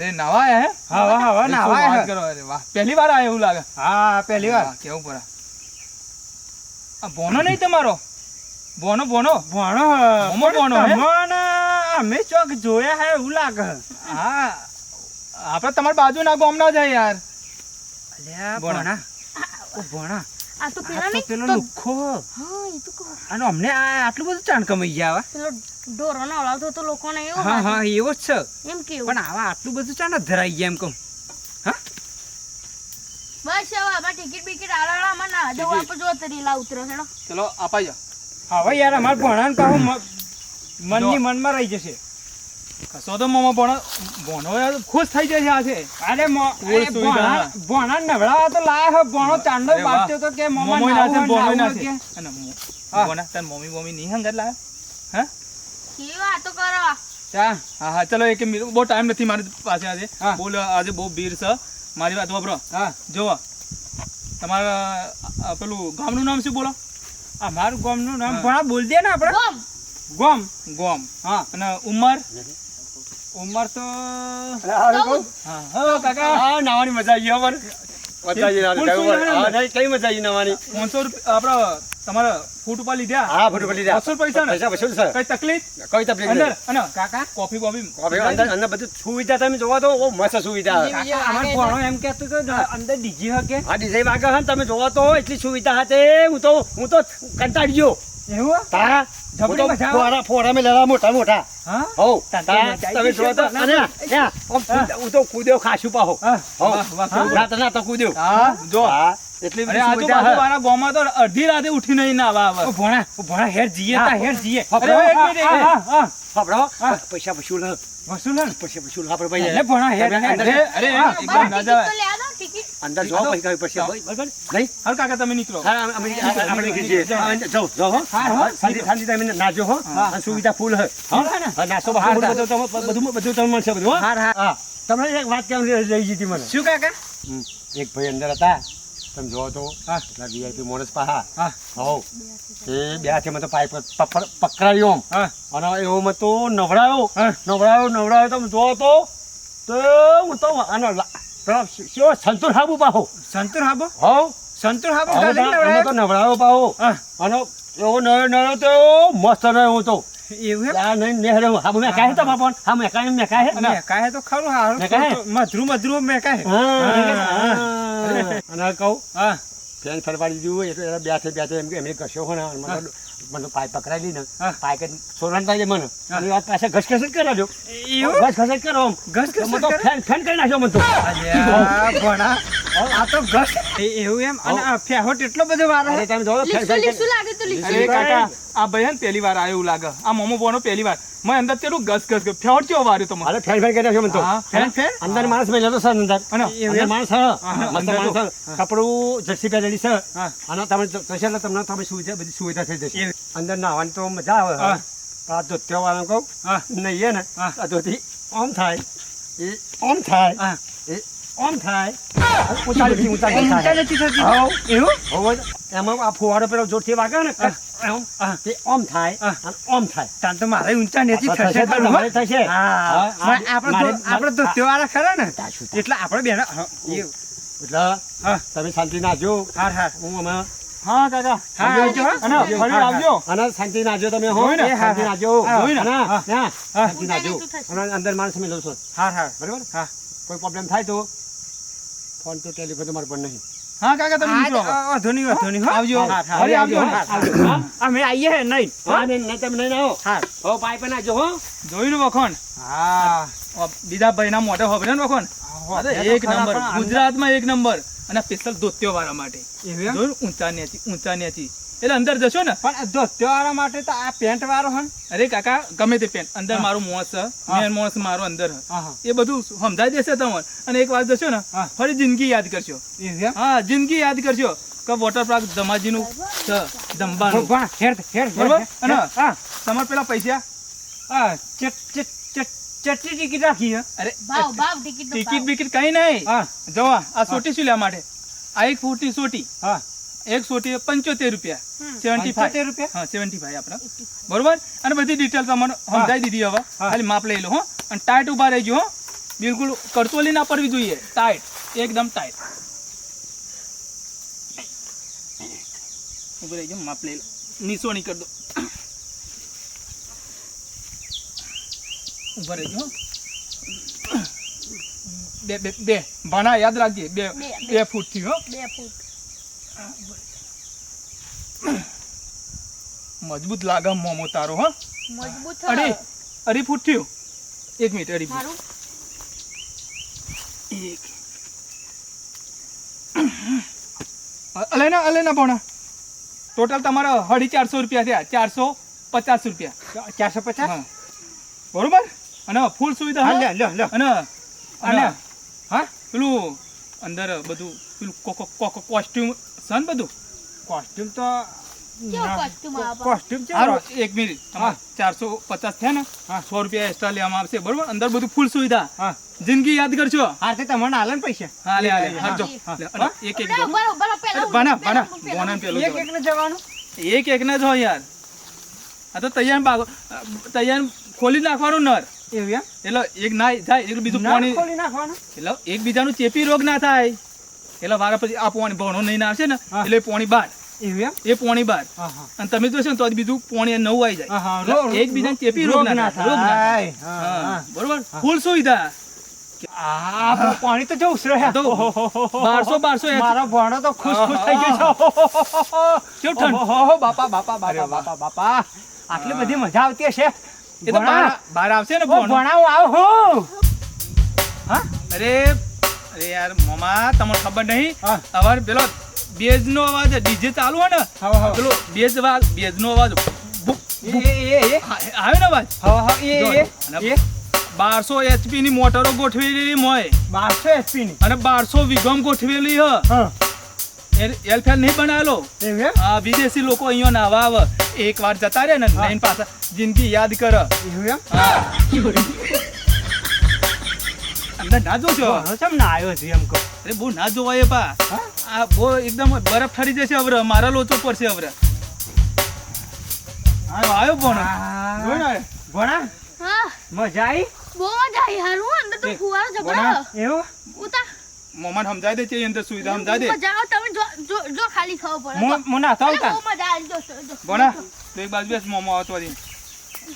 અરે નવા હે? હા વાહ વાહ નાવા હે. કરો અરે વાહ પહેલી વાર આયા એવું લાગે. હા પહેલી વાર. કેવું પરા આ બોનો નહીં તમારો? બોનો બોનો બોનો ભણો બોનો હે? અમે ચોક જોયા હે એવું લાગે. હા આપણે તમારી બાજુના ગામના જ હે યાર. અલ્યા ભણા. ભણા. આ તો પેલા નહીં પેલો તો- હા એ તો અને અમને આ આટલું બધું ચાણ કમાઈ ગયા પેલો ઢોરો નવડાવતો તો લોકોને એવો હા હા એવો જ છે. એમ કેવું? પણ આવા આટલું બધું ચાણ ધરાઈ ગયા એમ કહું. બસ હવે આપણે ટિકિટ બિકિટ આલાળા માં ના જવું આપણે જો તરીલા ઉતરો હેડો. ચલો આપાઈ જાઓ. હવે યાર અમાર ભણાને મનની મનમાં રહી જશે. કશો તો મામા ભણો ભણો ખુશ થઈ જાય આ છે અરે મો- કોઈ અરે સુવિધા ભણા ભણા નવડાવા તો લાયા હે. ભણો ચાંદો બાટતો તો કે મમ્મા ના છે નાવું ના છે અને મો- હા. મમ્મી મમ્મી નહીં હંગત લાયા? કેવી વાતો કરો. ચા. હા હા ચલો એક બહુ ટાઈમ નથી મારી પાસે આજે. બોલ આજે બહુ ભીર છે. મારી વાત વાપરો. હા. જોવો. તમારા પેલું ગામનું નામ શું બોલો? આ મારું ગામનું નામ ભણા બોલ દે ને આપણે. ગોમ. ગોમ. હા. અને ઉંમર? ઉંમર તો ચૌદ. હા હો કાકા. નાવાની મજા આવી અમારે તમે જોવા તો બહુ મસ્ત સુવિધા. છે. બીજે અમાર વાગે ભણો એમ કહેતો તો અંદર ડીજી હા ડિઝાઇન વાગે છે ને તમે જોવા તો એટલી સુવિધા hatte હું તો હું તો કંટાળી ગયો. એવું તા જબરી મજા આવે. ફોરા ફોરા લેલા મોટા મોટા. હા? હો તા તમે કૂદ- હું તો કૂદ્યો ખાસું પાહો. હા. ના તો ના તો કૂદ્યો હા? જો. હા. એટલી અરે આજુબાજુ છે. ગામમાં તો અડધી રાતે ઉઠી નહીં ના આવે ઓ ભણા ભણા હેર જીએ તા હેર જીએ અરે, હા, હા, હા. હા. પૈસા વસૂલ વસૂલ હે પૈસા વસૂલ આપણે ભાઈ એટલે ભણા હેર. અરે અરે એકદમ ના જવાય તો લે દો ટિકિટ અંદર જો પછી કઈ પછી ભાઈ, નહીં હાલ કાકા તમે નીકળો હા, અમે- અમે- આપણે નીકળી જઈએ. જાઓ, જાઓ, હો. હા, હા. શાંતિ- શાંતિ તમે નાજો, હો. અને સુવિધા ફૂલ ને? હા, નાસ્તો હા, હા. બધું તમે- બધું બધું તમને મળશે બધું, હા. હા. તમને એક વાત કેમ લઈ જતી મને શું કાકા. એક ભાઈ અંદર હતા તમે જોવો તો. હા. એટલા VIP માણસ પાહા. હા. હો. એ બે હાથે તો પાઇપ પકડ- પકડાયો. આમ. હા. અને એવો મેં તો નવડાયો. હા. નવડાયો નવડાયો. તમે જોવો તો. તો હું તો આનો લા- સંતુર હાબુ પાહો. સંતુર હાબુ? હો. સંતુર હાબુ અમે તો- નવડાયો? પાહો. હા. અને એવો નયો નયો તો મસ્ત નયો તો. એવું આ નહીં નેહરે હા મેં કાહે તો બાપણ હા મેં કાહે મેં કાહે તો ખરું હારું. મધરું મધરું મેકાહે. હા. અને કહું હા. ફેન ફરવાડી દીધું એટલે એના બે હાથે એમ કે એમને કશો હોય ને. મને પાય તો ને પાય કે જ સોરાન મને. એ વાત પાસે ઘસઘસ જ કરાજો ઘસઘસ જ કરો આમ. ઘસ ઘસ મને તો ફેન ફેન કરી નાખ્યો મને તો. ભણા. આ તો ઘસ એવું એમ? અને આ ફેહોટ એટલો બધો વાર આવે તમે જોવો ફેન ફેન લાગે તો લીસું. અરે કાકા આ ભાઈ ને પહેલી વાર આવ્યો એવું લાગે. આ મોમો બોનો પહેલી વાર. મેં અંદર તેરું ગસ ગસ ગસ ફેવટ કેવો વાર્યો તમે મને. અરે ફેન ફેન કરી નાખ્યો મને તો. Fan fan? અંદર માણસ મેં લેતો સર અંદર. અંદર માણસ મસ્ત માણસ છે. કપડું જર્સી પહેરેલી છે અને તમે જશે એટલે તમને તમે સુવિધા બધી સુવિધા થઈ જશે. અંદર નાહવાની તો મજા આવે. પણ આ ધોતિયા વાળા કહું નહીં ને આ ધોતી ઓમ થાય. એ ઓમ થાય. એ ઓમ થાય. એવું? હવે એમાં આ ફુવારો પેલો જોરથી વાગે ને. તે ઓમ થાય. ઓમ થાય. તાન તો મારે ઊંચા નથી થશે. તમારે આપણે તો- આપણે તો તહેવારો ખરા ને. એટલે આપણે બેન એટલે હા. તમે શાંતિ નાખજો હાર હાર. હું અમે હા કાકા હા, આવજો, અને ફરી આવજો. અને શાંતિ નાખજો તમે હો. જોઈને, શાંતિ હા. નાખજો હા, હા. શાંતિ નાખજો ઊંચાઈ નીચું થશે. અને અંદર માણસ મેં છો. હાર હાર બરાબર? હા. કોઈ પ્રોબ્લેમ થાય તો ફોન તો ટેલિફોન તમારે પણ નહીં. હા કાકા તમે નીકળો. વાંધો નહીં, વાંધો નહીં, આવજો. હાર, હાર. ફરી આવજો. હાર, હાર. હા, અમે આવીએ હે નહીં. હા નહીં નહીં તમે નહીં આવો. હાર હો પાઇપ નાખજો હો. જોયું ને વખોણ. હા. બીજા ભાઈના મોઢે હોભરે ને વખોણ? એક નંબર. ગુજરાતમાં એક નંબર. અને સ્પેશિયલ ધોત્યો વાળા માટે. ઊંચા નેચી ઊંચા નેચી એટલે અંદર જશો ને. પણ ધોતિયાવાળા માટે તો આ પેન્ટ વાળો હન. અરે કાકા ગમે તે પેન્ટ. અંદર મારું મોસ મેન મોસ મારો અંદર એ બધું સમજાઈ દેશે તમને. અને એક વાર જશો ને ફરી જિંદગી યાદ કરશો હા જિંદગી યાદ કરશો કે વોટર પાર્ક ધમાજીનું છે ધંબાનું હેર, હેર, હેર, બરોબર? અને? હા, તમારે પેલા પૈસા? હા, ચટ, ચટ, ચટ, ચટણી ટિકિટ રાખી અરે ભાવ ભાવ ટિકિટ ટિકિટ બિકિટ કઈ નહીં. હા, જોવા આ સોટી શું લેવા માટે? આ એક ફૂટી સોટી. હા. એક સોટી પંચોતેર રૂપિયા. સેવન્ટી 75 રૂપિયા? હા સેવન્ટી ફાઈવ આપણે બરોબર? અને બધી ડિટેલ તમને સમજાવી દીધી હવે. ખાલી માપ લઈ લો હો. અને ટાઈટ ઊભા રહેજો હો. બિલકુલ કરચોલી ના પડવી જોઈએ. ટાઈટ એકદમ ટાઈટ ઊભી રહેજો માપ લઈ લો. નિસોણી કરી દો. ઊભા રહેજો હો. બે બે બે. ભાણા યાદ રાખજે બે બે, ફૂટથી હો. બે ફૂટ. મજબૂત લાગે મોમો તારો હો. મજબૂત અઢી અઢી ફૂટ થયું. એક મિનિટ અઢી ફૂટ. મારું એક. અલેના અલેના ભણા. ટોટલ તમારા અઢી ચારસો રૂપિયા થયા ચારસો પચાસ રૂપિયા. ચારસો પચાસ? બરોબર? અને ફૂલ સુવિધા હા? લ્યો લ્યો લ્યો. અને અને હા? પેલું અંદર બધું પેલું કોસ્ટ્યુમ છે ને બધું? કોસ્ટ્યુમ તો કેવો costume આવે? કોસ્ટ્યુમ છે એક મિનિટ. ચારસો પચાસ થયા ને સો રૂપિયા એક્સ્ટ્રા લેવામાં આવશે બરોબર? અંદર બધું ફૂલ સુવિધા. હા. જિંદગી યાદ કરજો. હા તે તમને હાલે ને પૈસા. હા લે હા લે હા, હા જો હા. લે, અને એક એક બાના, બાના. પેલું એક એક ને જવાનું? એક એક ના જો યાર. આ તો તૈયાર બાગ તૈયાર ખોલી નાખવાનું નર. એવું એટલે એક ના જાય એટલે બીજું પાણી એટલે એકબીજાનું ચેપી રોગ ના થાય. એટલે વારા પછી આ પોણી ભણો નહીં આવશે ને એટલે પોણી બાર. એ પોણી બાર. હા હા. અને તમે જોશો ને તો બીજું પોણી નવું આવી જાય. હા, હા, એટલે રો- એકબીજાને ચેપી રોગ ના થાય રોગ ના થાય. હા, હા, હા. બરોબર? ફૂલ સુવિધા. પાણી તો જવું બારસો બારસો મારો ભણો તો ખુશ ખુશ થઈ ગયો છે. કેવું ઠંડ? બાપા બાપા બાપા બાપા બાપા. આટલી બધી મજા આવતી હશે. એ તો બાર બાર આવશે ને ઓ, પોણું. આવ હું. હા? અરે અરે યાર મામા તમને ખબર નહીં? અવાર પેલો બેઝ નો અવાજ ડીજે ચાલુ હોય ને હવે હવે પેલો બેઝ અવાજ નો આવે ને એ એ બારસો એચપી ની મોટરો ગોઠવેલી મોય. બારસો એચપી ની અને બારસો વિગમ ગોઠવેલી હા. એલફેલ નહીં બનાવેલો? આ વિદેશી લોકો અહીંયા નાવા આવે એક વાર જતા રહે ને. લઈને પાછા જિંદગી યાદ કર. અંદર ના જોશો? ભણો ના આવ્યો છે એમ કહો. અરે બહુ ના જોવાય પા. આ બહુ એકદમ બરફ ઠરી જશે હવે મારા લોચો પડશે હવે આવ્યો જોઈ ભણા? મજા આવી બહુ મજા આવી હારું, અંદર તો એ, ફુવારો જબરો. એવું? ઉતાર. મોમાન સમજાય દે છે અંદર સુવિધા સમજાય દે. જાઓ તમે જો- જો- જો ખાલી ખબર પડે. મો- મોના તો. મજા આવી, જો, જો, જો. બોના તો એક બાજુ બેસ મોમો આવતો દે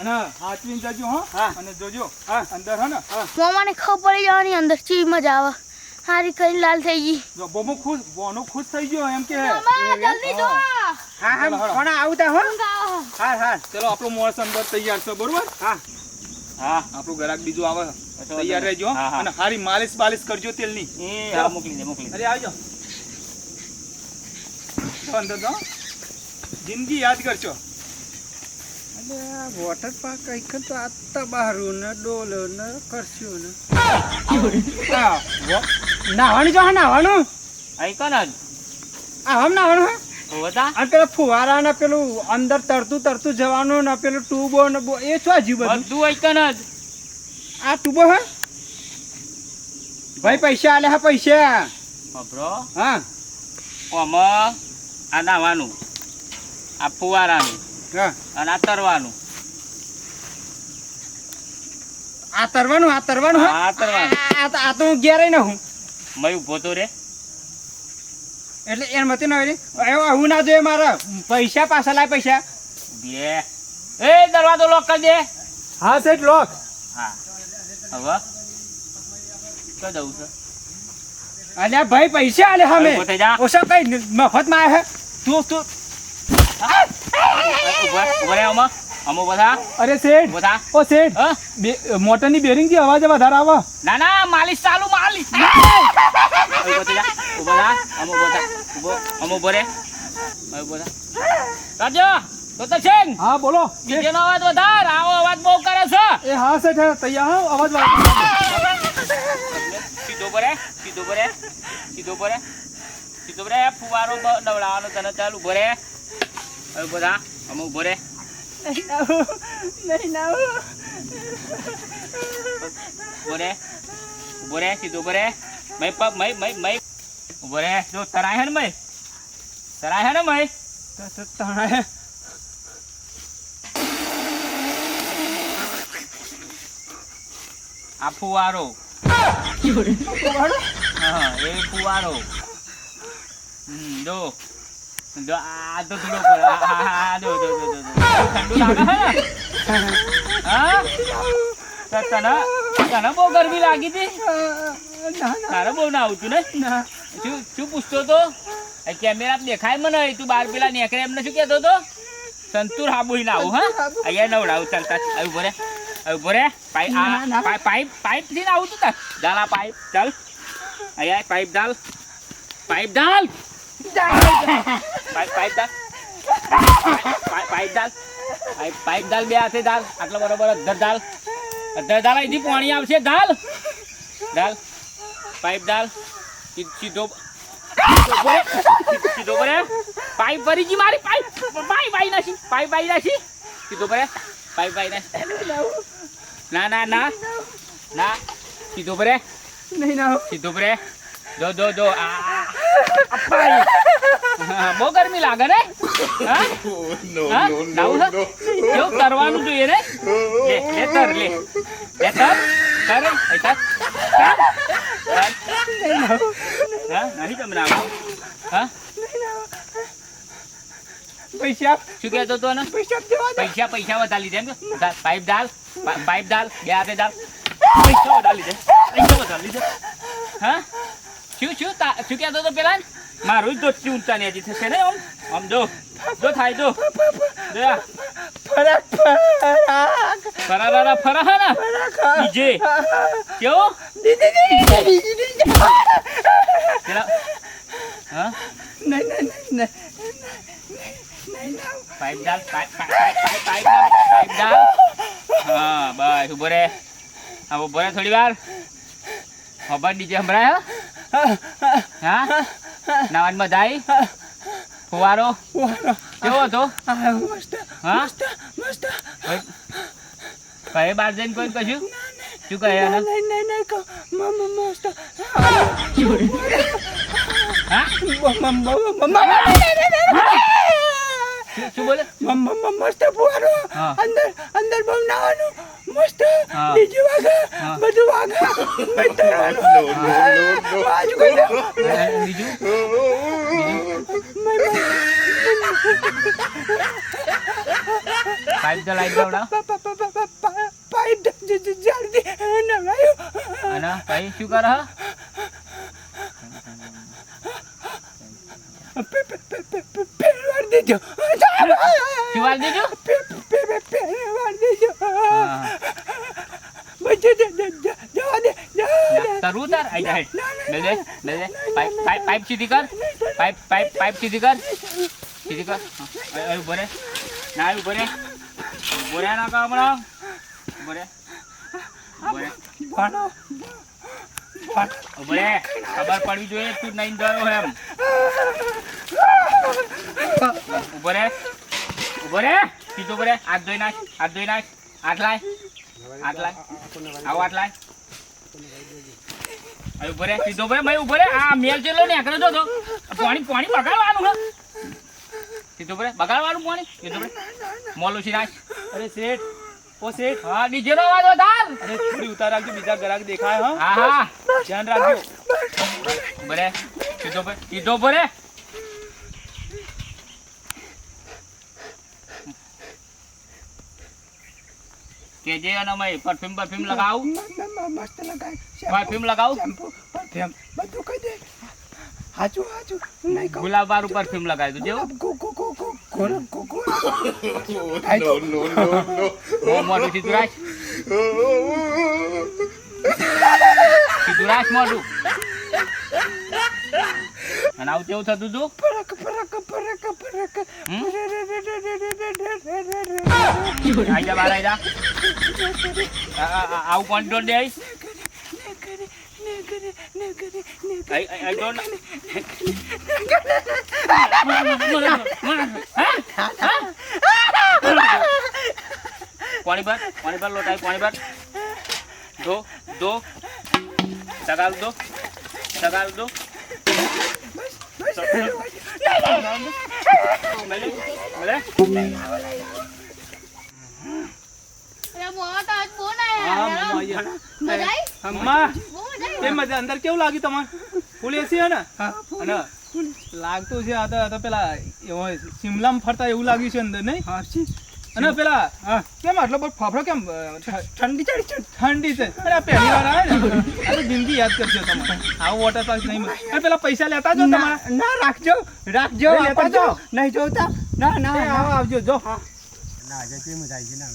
અને હાથવીને જજો હો. અને જોજો હા. અંદર હે ને. મોમાને ખબર પડી જવાની અંદર ચી મજા આવે હારી કરી લાલ થઈ ગઈ. જો બોમો ખુશ બોનો ખુશ થઈ ગયો એમ કે મામા જલ્દી જો. હા. હા હાલો. આવતા હો. હા હા ચલો આપણો મોર અંદર તૈયાર છે બરોબર? હા. હા. આપણું ગ્રાહક બીજું આવે. તૈયાર રહેજો. અને સારી માલિશ બાલિશ કરજો તેલની. એ મોકલી દે મોકલી અરે આવજો. અંદર જિંદગી યાદ કરશો વોટર પાર્ક કંઈક તો આતા બહારું ને ડોલ ને કરશું ને. નાવાનું જો હા નાવાનું અહીં કોણ આ હમ નાવાનું હે? ફુવારા ને પેલું અંદર તરતું તરતું જવાનું ને પેલું ટ્યુબો ને એ શું હજી બધું? બધું જ. આ ટ્યુબો હે? ભાઈ પૈસા આલે હા પૈસા. ખબરો હા. આમાં આ નાવાનું. આ ફુવારાનું. હા. અને આ તરવાનું. આ તરવાનું આ તરવાનું હે? આ તરવાનું. આ તો- હું ઘેર ને હું મય ઊભો તો રે. એટલે એમ મતી ના હોય એવું ના જોઈએ મારે પૈસા પાછા લાય પૈસા. બે એ દરવાજો લોક કરી દે. હા સેટ લોક હા. હવે? તો જવું છે? અલ્યા ભાઈ પૈસા આલે હમે ઓછા કઈ મફતમાં આવે તું તું. અરે શેઠ. બધા ઓ શેઠ. હા. બે મોટરની બેરિંગથી અવાજ વધારે આવે. ના ના માલિશ ચાલુ માલિશ. ઊભો જા ઊભો ઊભો ઊભો ઊભો રે. હવે ઊભો થા રાજો છે ને હા બોલો. બીજેનો અવાજ વધાર. આવો અવાજ બહુ કરે છે. એ હા હા, તૈયાર હા અવાજ. સીધો ભરે સીધો ભરે સીધો ભરે સીધો ભરે ફુવારો બ- તને ચાલ ઊભો રે. હવે ઊભો થા અમુક નહીં રે ઊભો રે ઊભો રે સીધો ઊભો રે. મય પગ મય મય મય ઊભો રે. જો તરાય હે ને મય? તરાય હે ને મય? તરાય આ ફુવારો. હા એ ફુવારો. જો. જો આ તો થોડો આ જો જો જો. ઠંડુ લાગે હે હા? તને તને બહુ ગરમી લાગી હતી ના ના. તારે બહુ ના આવતું ને? ના. શું શું પૂછતો તો કેમેરા દેખાય મને? તું બાર પેલા નેકરે એમને શું કહેતો તો સંતુર હાબુઈ ના આવું હા? અહીંયા નવડાવું ચાલતા આવું ભરે આવું ભરે પાઇપ. પાઇપ પાઇપથી આવું તું ડાલા પાઇપ ચાલ. અહીંયા પાઇપ ડાલ પાઇપ ડાલ પાઇપ પાઇપ ડાલ પાઇપ ડાલ પાઇપ ડાલ બે હાથે ડાલ આટલો બરોબર અધર ડાલ અધર ડાલ અહીંથી પાણી આવશે ડાલ ડાલ પાઇપ ડાલ સીધ- સીધો ભરે પાઇપ ભરી જી મારી પાઇપ. પાઇપ આવી નાખી. પાઇપ આઈ નાખી. સીધો પડે પાઇપ આઈ નાખી. ના ના ના. ના. સીધો પડે નહીં ના સીધો પડે દો દો દો. આ. હા, બહુ ગરમી લાગે ને? કેવું તરવાનું જોઈએ ને. લે લે તર લે. નહીં તમને આવું હા? પૈસા શું કહેતો હતો ને પૈસા પૈસા પૈસા વધારી લીધે એમ પાઇપ પા- પાઇપ ડાલ બે હાથે ડાલ. પૈસા વધારી લીધે. પૈસા વધારી લીધે. હા? શું શું શું કહેતો હતો પેલા મારું જ દોસ્તી ઊંચા નીચી થશે ને આમ? આમ જો જો થાય જો. ફરા ફરા ફરા ફરા હા ને બીજે. કેવો? દીદી પેલા હા નહીં નહીં નહીં નહીં પાઇપ ડાલ પાઇપ પાઇપ પાઇપ ડાલ પાઇપ ડાલ હા બસ ઊભો રે હા ઊભો રે થોડી વાર ખબર ડીજે સંભળાય હા નાવાની મજા આવી ફુવારો વારો કેવો હતો મસ્ત હા મસ્ત મસ્ત કહે બાર જઈને કોઈ કશું શું કહે નહીં નહીં નહીં કહો મમ મસ્ત હા મમ મમ શું બોલે? મમ મસ્ત ફુવારો. અંદર અંદર બમ નાવાનું. મસ્ત. બીજું વાગે. બધું વાગે. મેં આજ કોઈ બીજું? પાઇપ તો લાઈટ દવડાવ પાઇપ જલ્દી નવડાયું અને ભાઈ શું કરે હે? દેજો. શું દેજો દીધું દેજો. બધું જવા દે તાર આઈ જા લે લે લે લે પાઇપ પાઇપ પાઇપ સીધી કર પાઇપ પાઇપ પાઇપ સીધી કર સીધી કર હા. અહીં- અહીં ઊભો રે ના અહીં ઊભો રે ઊભો રે ના કા હમણાં ઊભો રે ભાણો રે ભણો ભણો ઊભો રે ખબર પડવી જોઈએ તું નહીં ગયો એમ ઊભો રે ઊભો રે સીધો હાથ ધોઈ નાખ હાથ ધોઈ નાખ હાથ લાય હાથ લાય આવો હાથ લાય અહીં ઊભો રે સીધો ઊભો રે ભાઈ ઊભો રે આ મેલ ચેલો ને એકલો જો તો પાણી પાણી બગાડવાનું હે સીધો ઊભો રે બગાડવાનું પાણી સીધો ઊભો મોલ ઉછી નાખ અરે શેઠ ઓ શેઠ હા ડીજે નો અવાજ વધાર અરે થોડી ઉતાર રાખજો બીજા ગ્રાહક દેખાય હા હા ધ્યાન રાખજો બરે સીધો ઊભો સીધો ઊભો રે કેજે અને મય પરફ્યુમ પરફ્યુમ લગાવ? મસ્ત લગાય. પરફ્યુમ લગાવ? શેમ્પુ પરફ્યુમ બધું કહી દે. હાચું હાચું. નહીં કહું. ગુલાબ વાળું પરફ્યુમ લગાવી દઉં જેવું? કો કો કો કો કો ગો ગો નો બહુ મોટું સીધું રાખ સીધું રાખ મોટું અને આવું કેવું થતું હતું પરક પરક પરક પરક આઈ જા બાર આઈ જા. આવું ડોન દે પાણી ભર પાણી ભર લોટાઈ પાણી ભર. દો દો. સગાલ દો. સગાલ દો. મળે મળે અરે મોવા તો આજ બહુ ના હા આયા મમ્મા આઈ મજા અંદર કેવું લાગ્યું તમારે? ફૂલ એસી હે ને? અને લાગતું છે આ તો પેલા એવો શિમલામાં ફરતા એવું લાગ્યું છે અંદર નહીં? હાચી અને પેલા કેમ આટલો બધો ફાફડો કેમ ઠંડી ચડી છે? ઠંડી છે. અરે આ પહેલી વાર આવે ને? અરે જિંદગી યાદ કરજો તમારે આવો વોટર પાર્ક નહીં મળે. અને પેલા પૈસા લેતા જો તમારા. ના રાખજો. રાખજો લેતા જો નહીં જોતા. ના ના આવો આવજો જો. ના આજે કેમ છે ને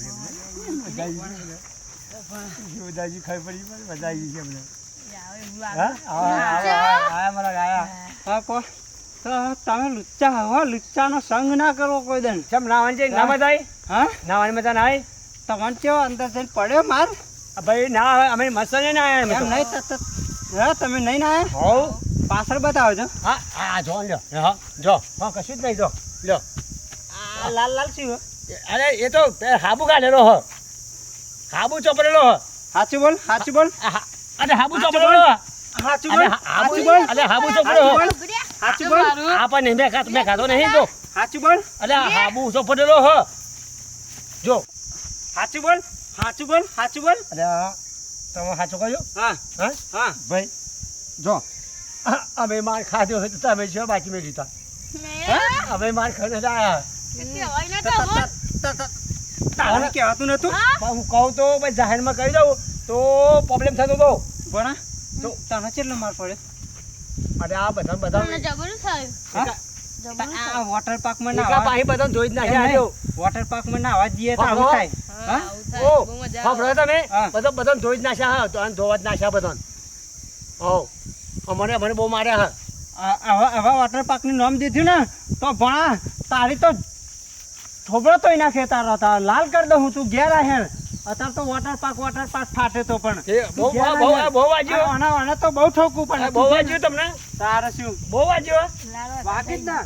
ખબર પડી પણ છે તમે લુચ્ચા હો લુચ્ચાનો સંગ ના કરવો કોઈ દન. ચમ નાવાની છે ના મજા આવી હા? નાવાની મજા ના તમને કેવો અંદર જઈને પડ્યો માર? ભાઈ ના આવે અમે મસ્ત નહીં ના એમ આવ્યા નહીં તમે નહીં ના આવ્યા હોવ. પાછળ બતાવો છો હા હા જો લ્યો. હા જો. હા કશું જ નહીં જો. લ્યો. આ લાલ લાલ શું? હો? અરે એ તો હાબુ કાઢેલો હ. હાબુ ચોપરેલો હ. સાચું બોલ સાચું બોલ. હા- અરે હાબુ ચોપરેલો સાચું બોલ હાબુ બોલ. અરે હાબુ ચોપરેલો સાચું બોલ સાચું બોલ. આ પણ મેં ખાતો મેં ખાતો નહીં જો. સાચું બોલ. અરે હાબુ ચોપડેલો હ. જો. સાચું બોલ સાચું બોલ સાચું બોલ. અરે તમે સાચું કહ્યું? હા હા? હા. ભાઈ જો. અમે માર ખાધો હોય તો તમે છો બાકી મેં લીધા. અમે માર ખાને ને. તારે કહેવાતું નતું હું. કહું તો ભાઈ જાહેરમાં કહી દઉં તો પ્રોબ્લેમ થતો હતો પણ તો તને કેટલો માર પડે? અરે આ બધા બધા આ વોટર પાર્કમાં ના પાહી બધા જોઈ જ નાખ્યા આવ્યો વોટર પાર્કમાં નાવા જઈએ તો આવું થાય. હા? ઓ, સાંભળો તમે? બધા બધા જોઈ જ તો બધા ઓ મને મને બહુ માર્યા હા. આ- આવા આવા વોટર પાર્કનું નામ દીધું ને તો ભણા તારી તો થોબડો તોય નાખે ખેતર હતા લાલ કરી દઉં હું તું ઘેર હેર અત્યારે તો વોટર પાર્ક વોટર પાર્ક ફાટે તો પણ. બહુ બહુ આહેર. બહુ વાગ્યું. આના આના તો બહુ ઠોકું પણ બહુ વાગ્યું તમને? તારે શું? બહુ વાજ્યો લાલ જ ના.